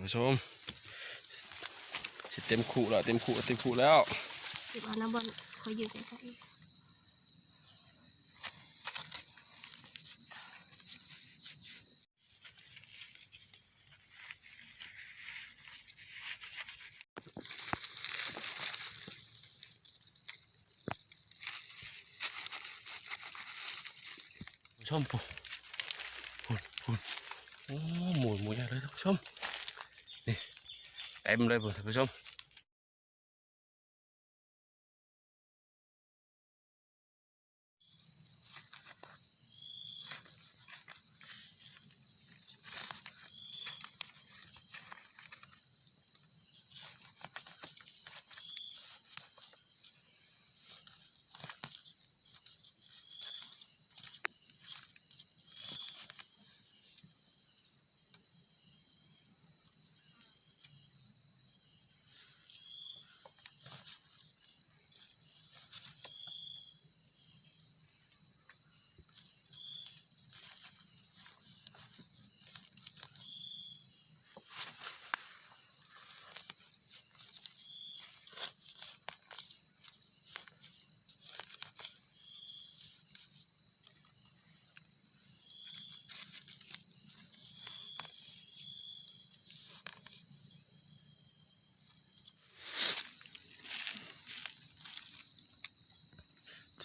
านผู้ชมสิเต็มขู่แล้วเต็มขู่เต็มขู่แล้วเก็บเอาน้ำบอลคอยยืนใกล้ผู้ชมปุ๊บปุ๊บปุ๊บโอ้หมูหมูใหญ่เลยท่านผู้ชมนี่ เต็มเล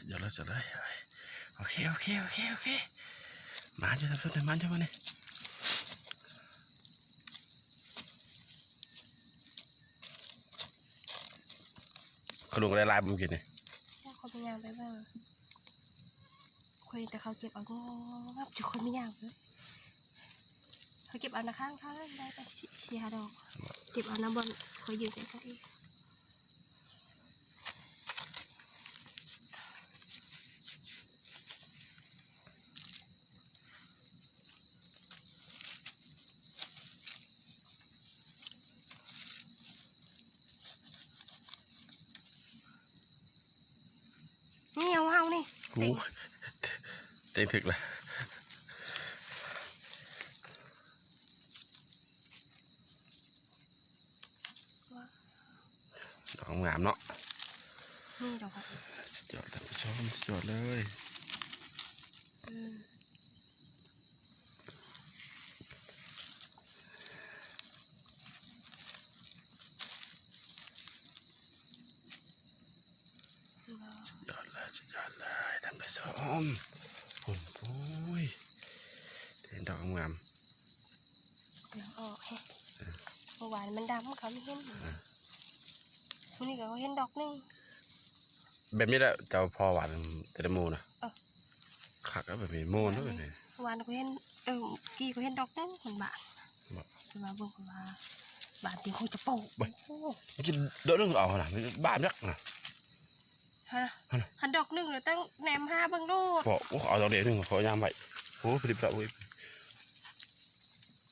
เดี๋ยวเราจะได้โอเคโอเคโอเคโอเคมาจะทำสุดเลยมันจะมาเนี่ยขลุงอะไรลายบุ้มกินเนี่ยๆถ้าเขาไปย่างไปบ้างคอยแต่เขาเก็บเอางับจุกคนไม่ย่างเลยเขาเก็บเอานะข้างข้างได้ไปสี่สี่ห้าดอกเก็บเอาน้ำบอลคอยยืนใกล้ๆ เอานี่กูเต็มถึกเลยดอกงามเนาะนี่ดอกอะสุดยอดท่านผู้ชมสุดยอดเลย อืมดอก สุดยอดเลยสุดยอดเลยท่านผู้ชมโอ้โหยเห็นดอกงามเดี๋ยวออกแฮะเมื่อวานมันดำเขาไม่เห็นวันนี้ก็เขาเห็นดอกหนึงแบบนี้แหละเจ้าพอหวานแต่ละหมูนะเออขักแล้วแบบนี้โมนแล้วแบบนี้เมื่อวานเขาเห็นเออกี่เขาเห็นดอกหนึงคนบ้านบ่คนมาเบิ่งคนว่าบ้านจริงคงจะโปะบ่โอ้มันจะเดินเรื่องเอาหน่ะมันบ้าจักนะฮะฮะน่ะ หันดอกหนึงเลยตั้งแหนมห้าเบิ่งโลดบอกว่าเอาดอกเดียวหนึงขอยามไปโอ้ผลิตละเว้ย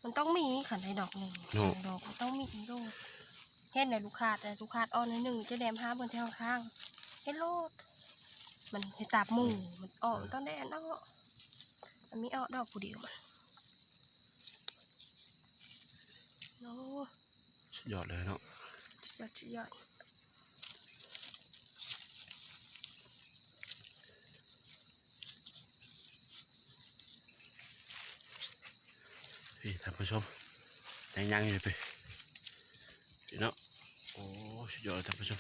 มันต้องมีขันในดอกหนึ่งโน่สองดอกมันต้องมีโลดเห็นในลูกค้าแต่ลูกค้าอ่อนในหนึ่งจะแหนมห้าเบิ่งที่ข้างๆเห็นโลดมันเห็นตาบหมูมันออกมันต้องแดนออกมันมีออกดอกผู้เดียวมันโอ้สุดยอดเลยเนาะยอดยอด พี่ท่านผู้ชมยังยังอยู่ไปพี่เนาะโอ้สุดยอดท่านผู้ชม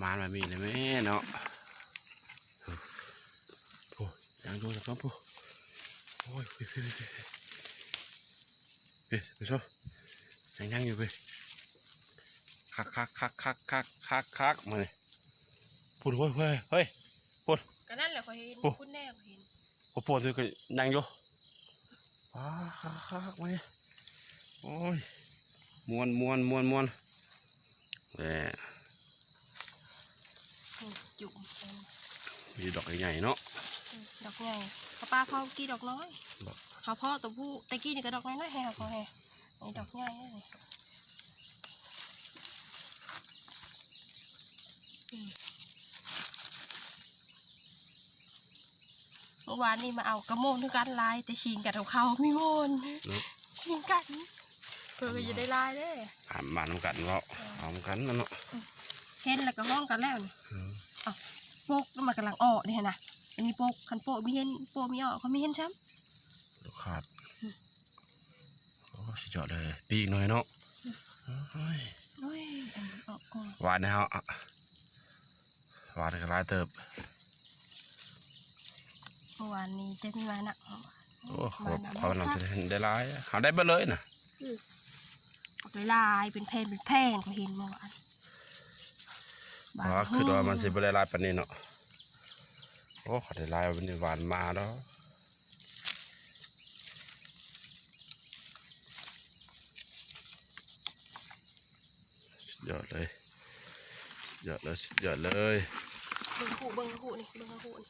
มานมามีเลยแม่เนาะโอ้ยังดูท่านผู้โอ้ยพี่พี่พี่พี่ท่านผู้ชมยังยังอยู่ไปคักคักคักคักคักคักคักมาเลยพูดเฮ้ยเฮ้ยเฮ้ยก็นั่นแหละเขาเห็นโอ้คุณแน่ พอปวดเลยก็นั่งอยู่ว้าคักคักมาเนี่ยโอ้ยมวนมวนมวนมวนแหมอืมจุ่มเออมีดอกใหญ่ๆเนาะดอกใหญ่เขาป้าเขากี่ดอกน้อยเขาพ่อตัวผู้ตะกี้นี่ก็ดอกน้อยน้อยแห่เขาแห่ไอ้ดอกใหญ่เลยอื มโอ้มื่อวานนี่มาเอากระโมงด้วยกันลายแต่ชิงกันของเขาไม่โมนเนาะชิงกันเพื่อก็จะได้ลายเด้ผ่านบ้านน้ำกันเนาะพร้อมกันนั่นเนาะเห็นแล้วก็ห้องกันแล้วนี่อืมโปกแล้วมันกำลังออกนี่นะอันนี้โปกคันโปกไม่เห็นโปกไม่ออกเขาไม่เห็นช้ำลูกขาดโอ้สุดยอดเลยปีกหน่อยเนาะโอ้ยโอ้ยอันนี้ออกก่อนหวานนะฮะหวานก็หลายเติบ เมื่อวานนี้จะมีมาหนักโอ้ขอขอนำจะได้หลายหาได้เบ่เลยน่ะเอาไปลายเป็นแผ่นเป็นแพงเขาเห็นเมื่อวานเพราะว่าคือว่ามันสิบ่ได้หลายปานนี้เนาะโอ้ขอได้หลายวันนี้หวานมาแล้วสุดยอดเลยสุดยอดเลยสุดยอดเลยเบิ้งหูเบิ้งหูนี่เบิ้งหูนี่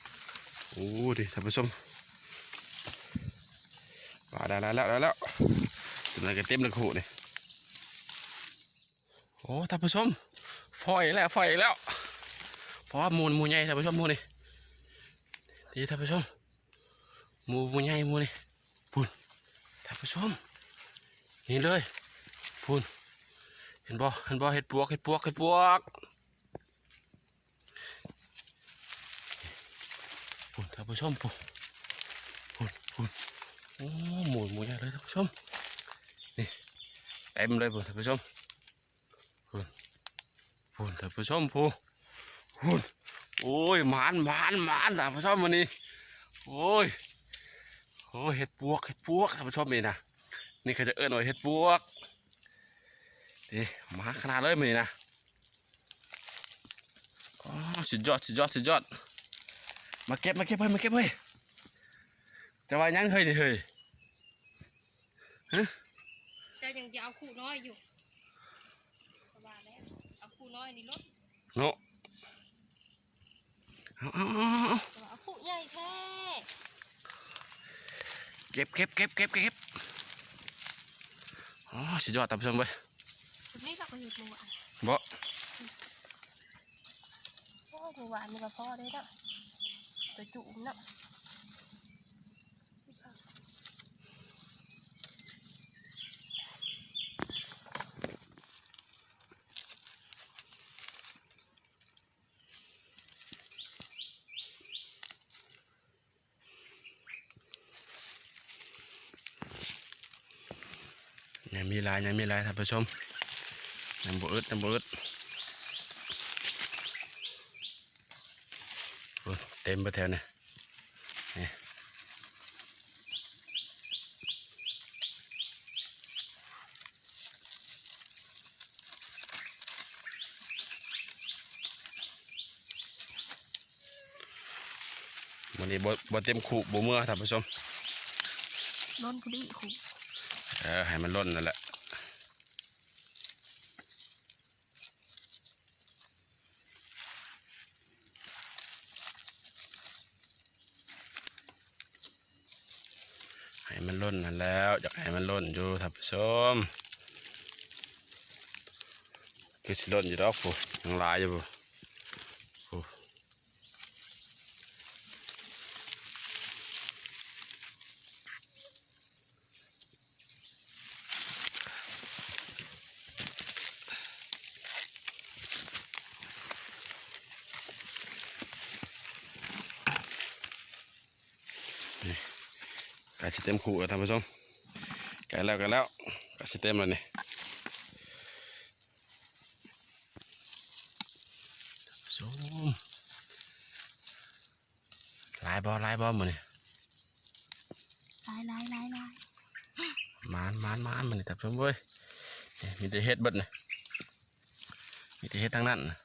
โอ้ดิท่านผู้ชมว่าได้แล้วได้แล้วตัวนั้นก็เต็มเลยขู่นี่โอ้ท่านผู้ชมฟอยแล้วฟอยแล้วเพราะว่ามูลมูลใหญ่ท่านผู้ชมมูลนี่ดีท่านผู้ชมมูมูลใหญ่มูนี่ปุ่นท่านผู้ชมนี่เลยปุ่นเห็นบ่เห็นบ่เห็ดปวกเห็ดปวกเห็ดปวกปุ่นท่านผู้ชมปุ่นปุ่นปุ่นโอ้หมูหมูใหญ่เลยท่านผู้ชมนี่เต็มเลยปุ่นท่านผู้ชมปุ่นปุ่นท่านผู้ชมปุ่นหุ่นโอ้ยหมานหมานหมานท่านผู้ชมวันนี้โอ้ยโอ้ยเห็ดปวกเห็ดปวกท่านผู้ชมนี่นะนี่เขาจะเอิ้นว่าเห็ดปวกนี่หมาขนาดเลยมันนี่นะอ๋อสุดยอดสุดยอดสุดยอด มาเก็บมาเก็บเฮ้ยมาเก็บเฮ้ยจะว่ายังเฮ้ยนี่เฮ้ยแต่ยังจะเอาคู่น้อยอยู่ประมาณแล้วเอาคู่น้อยนี่ลดโนเอาเอาเอาเอาแต่ว่าเอาคู่ใหญ่แท้เก็บเก็บเก็บเก็บเก็บอ๋อสุดยอดท่านผู้ชมเว้ยคนนี้เราก็เห็นเมื่อวานบ่โอ้เมื่อวานนี่ก็พอได้แล้ว ตัวจุ่มเนาะยังมีหลายยังมีหลายท่านผู้ชมยังบ่อึดยังบ่อึดโอ้ย เต็มไปแถวเนี่ยนี่วันนี้บ่บ่เต็มขู่บ่เมื่อท่านผู้ชมล้นพอดีคู่เออให้มันล้นนั่นแหละ ให้มันล่นนั่นแล้วอยากให้มันล่นอยู่ท่านผู้ชมคือสิล่นอยู่ดอกผู้ยังหลายอยู่ผู้ ก่สิเต็มขู่แล้วท่านผู้ชมไก่แล้วไก่แล้วไก่สิเต็มแล้วนี่ท่านผู้ชมหลายบอหลายบอมือนี่ลายลายลายลายมานมานมานมันนี่ท่านผู้ชมเว้ยนี่มีแต่เฮ็ดเบิดนี่มีแต่เฮ็ดทั้งนั้นน่ะ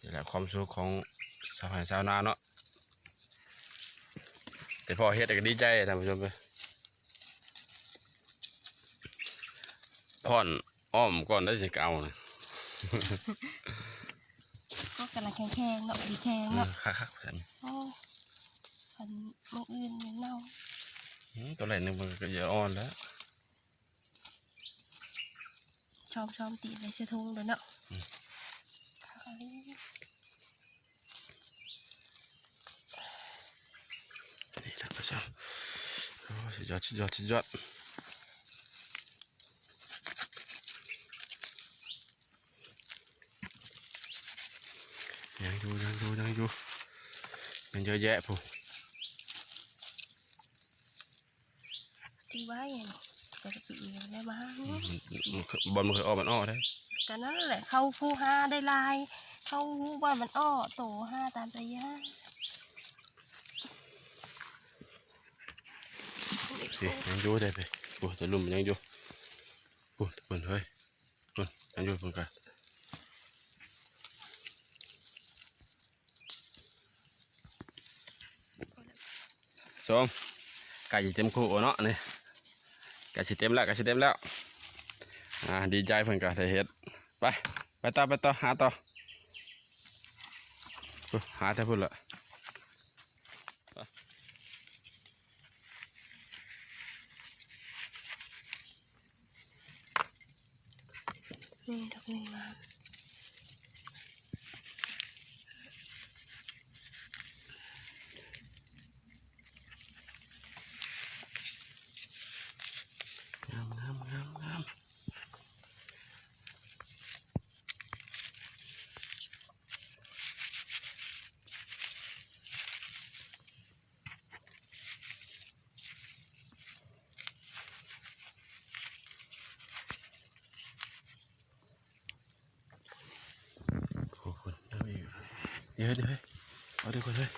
นี่แหละความสุขของสาวไร่สาวนาเนาะ แต่พอเฮ็ดก็ดีใจท่านผู้ชมเว้ยพ่อนอ้อมก่อนได้สิเก่านะก็กำลังแข็งๆเนาะดีแข็งเนาะคักคักๆสันโอ้อันมืออื่นเนี่ยเน่าอืมตัวแรกนึงมันก็เยอะอ่อนแล้วชอมชอมตีเลยเชื่อทงเลยเนาะ นี่ท่านผู้ชมโอ้สุดยอดสุดยอดสุดยอดยังอยู่ยังอยู่ยังอยู่ยังเยอะแยะผู้ตีไว้อย่างนี้จะไปปีนได้บ้างบอลมันเคยออกมันออกได้ก็นั่นแหละเข้าคู่ห้าได้ลาย เข้าคู่ว่ามันอ้อโตห้าตามใจย่า สิยังอยู่ได้ไปปุ๊แต่ลุ่มยังอยู่ปุ๊เปิ่นเฮ้ยปิ่นยังอยู่เปิ่นกันส้มไก่สิเต็มคู่เนาะนี่ไก่สิเต็มแล้วไก่สิเต็มแล้วอ่าดีใจเพิ่นก็ได้เฮ็ดไปไปต่อไปต่อหาต่อปุ๊หาแต่พุ่นละ นี่ดอกหนี้มางามงามงามงามโอ้โหยังมีอยู่ เดี๋ยวเดี๋ยวเฮ้ยเอาเดี๋ยวก่อนเฮ้ย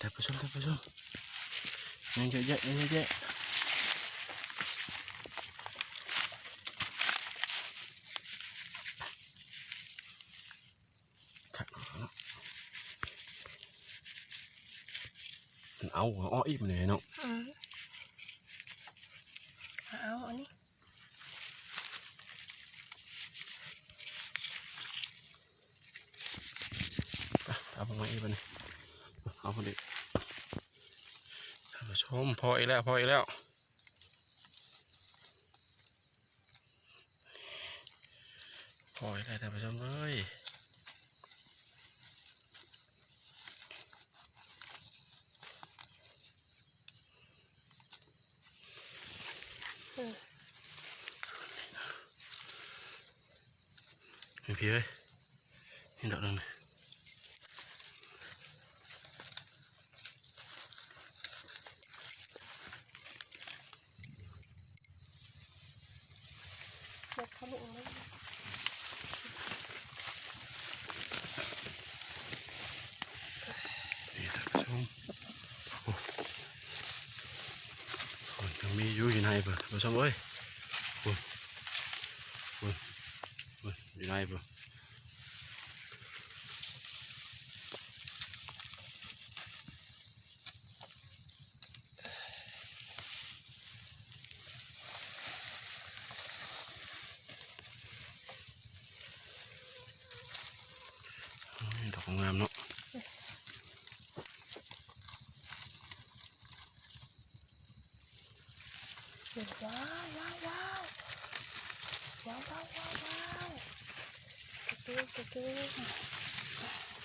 ท่านผู้ชมท่านผู้ชมยังเยอะแยะยังเยอะแยะ ขัดเนาะมันเอาหัวอ้ออีกมันเลยเนาะ อืมเอาอั นนี้ไปเอาลงมาอีกมันเอาคนเดียวท่านผู้ชมพออีกแล้วพออีกแล้วพออีกแล้วท่านผู้ชมเอ้ยอืมพี่พี่เอ้ยนี่ดอกนึงนะ เด็กเขาลุกเลย นี่ท่านผู้ชมโอ้โหยังมีอยู่อยู่ในเปล่าท่าน ผู้ชมเอ้ยโอ้โหโอ้โหอยู่ในปล่า โอ้ยดอกงามเนาะ เดี๋ยวว้าวว้าวว้าวว้าวว้าวว้าวว้าวกระตุ้นกระตุ้น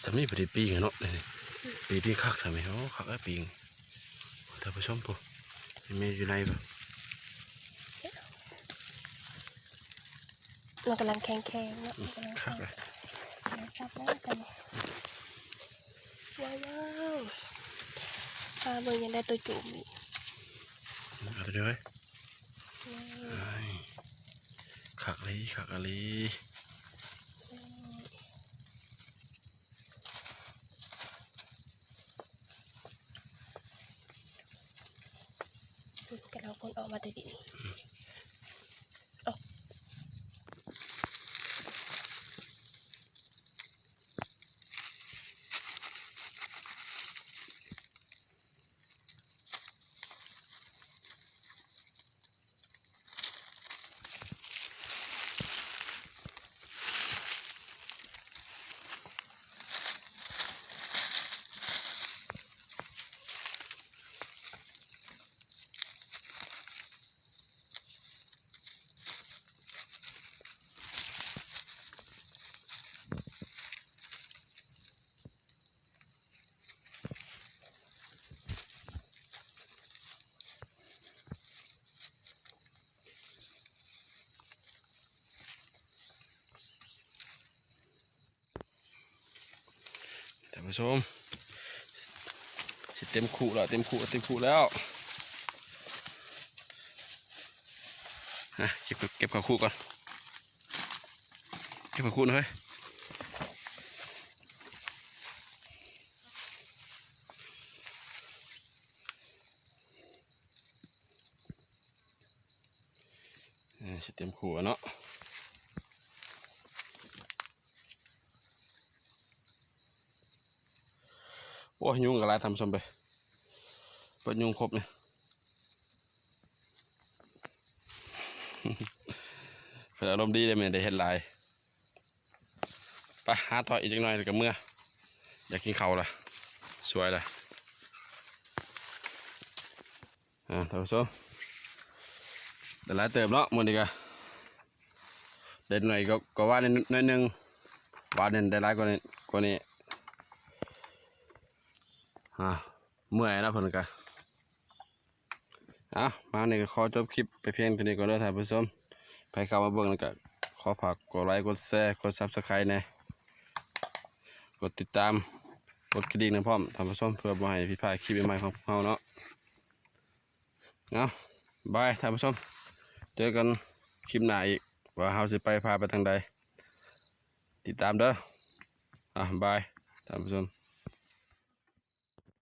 สามีพอดีปีงอะเนาะนี่ปีปีคักสามีโอ้คักไอ้ปีงท่านผู้ชมปุ๊มีอยู่ในปะเรากำลังแข็งแข็งเนาะกำลังคัแข็กงเลยกำลังซับแล้วกันว้าวว้าวปลาเบิ่งยังได้ตัวจุ่มอีกเอาตัวเดียวเว้ย ว้าว ไอ้ ขักเลยขักอะไรกำลังคนออกมาแต่ดิานผู้ชมสิเต็มขู่แล้วเต็มขู่เต็มขู่แล้วอะเก็บเก็บข้าวคู่ก่อนเก็บข้าวคู่หน่อยเฮ้ยสิเต็มขู่แล้วเนาะ โอ้ยยุงกับลายทำสมไปเปิดยุงครบเนี่ยเพื่ออารมณ์ดีเลยมันได้เห็นลายไปหาต่ออีกจักหน่อยกับเมื่อ อยากกินเขาละสวยละอ่าท่านผู้ชมเดี๋ยวลายเติมเนาะมันดีกว่าเด็ดหน่อยก็ก็ว่านิดหน่อยหนึงว่าเด่นได้หลายกว่านี้กว่านี้ อ่าเมื่อยแล้วเพิ่นก็อะมาเนี่ก็ขอจบคลิปไปเพียงเท่านี้ก่อนเด้อท่านผู้ชมไปเข้ามาเบิ่งแล้วก็ขอฝากกดไลค์กดแชร์กด Subscribe แน่กดติดตามกดกระดิ่งนะพร้อมท่านผู้ชมเพื่อบ่ให้ผิดพลาดคลิปใหม่ของพวกเราเนาะเอาบายท่านผู้ชมเจอกันคลิปหน้าอีกว่าเฮาสิไปพาไปทางใดติดตามเด้ออะบายท่านผู้ชม